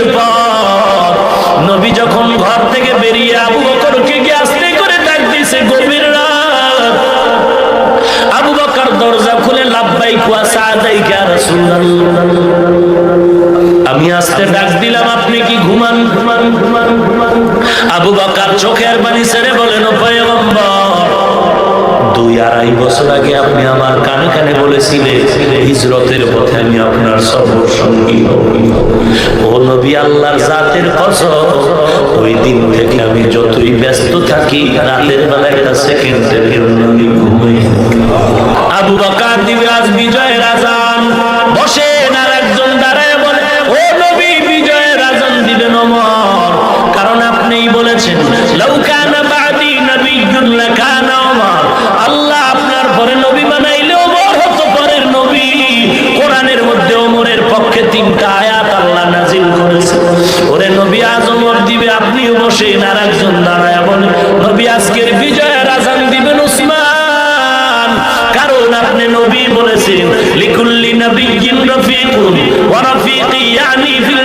যুগের পর নবী যখন ঘর থেকে বেরিয়ে আবু বকরকে গিয়ে আসতে করে ডাক দিয়েছে, গভীর রাত। আবু বকর দরজা খুলে লাভবাই কুয়া সাদাইকা রাসূলুল্লাহ। আমি আসতে ডাক দিলাম, আপনি কি ঘুমান? ঘুমান ঘুমান ঘুমান আবু বকর চোখের পানি ছেড়ে বলেন পয়গম্বর দুই আড়াই বছর আগে আপনি আমার কানে কানে বলেছিলেন, হিজরতের পথে আমি আপনার সফর সঙ্গী ও নবী আল্লাহর জাতের কসম ওই দিন থেকে আমি যতই ব্যস্ত থাকি, রাতের বেলা একটা সেকেন্ডের জন্য আমি ঘুমাই। আবু বকর দিবে আজ বিজয়ের আজান। বসেন আর একজন দাঁড়ায় বলে, ও নবী, বিজয়ের আজান দিবেন ওমর কারণ আপনিই বলেছেন দাঁড়ায় বলে, নবী, আজকের বিজয়ের আজান দিবেন উসমান। কারণ আপনি নবী বলেছেন, লিকুল্লি নবী রফিকুন ওয়া রফিকি, ইয়ানি ফিল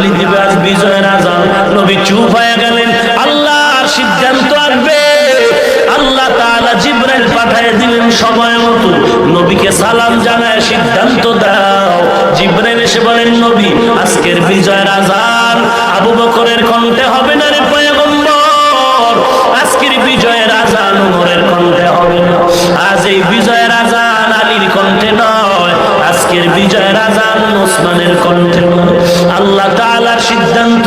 আলী দিবে আজ বিজয়ের আজান। নবী চুপ হয়ে গেলেন। আল্লাহর সিদ্ধান্ত আসবে। আল্লাহ তাআলা জিব্রাইল পাঠিয়ে দিলেন সময় মতো। নবীকে সালাম জানায় সিদ্ধান্ত দাও। জিব্রাইল এসে বলেন, নবী, আজকের বিজয়ের আজান আবু বকরের কণ্ঠে হবে না রে পয়গম্বর? আজকের বিজয়ের আজান উমরের কণ্ঠে হবে না। আজ এই বিজয়ের আজান আলীর কণ্ঠে নয়। আজকের বিজয়ের আজান ওসমানের কণ্ঠে সিদ্ধান্ত।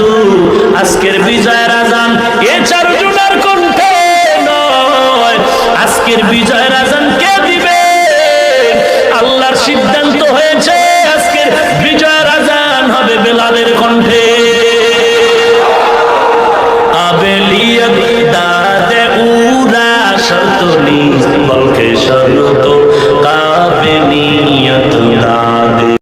আজকের বিজয় রাজান এ চার চারজনের কণ্ঠে নয়। আজকের বিজয় রাজান কে দিবে? আল্লাহর সিদ্ধান্ত হয়েছে, আজকের বিজয় রাজান হবে বেলালের কণ্ঠে। আবেলিয়ত দাদে কাবে নিয়ত দা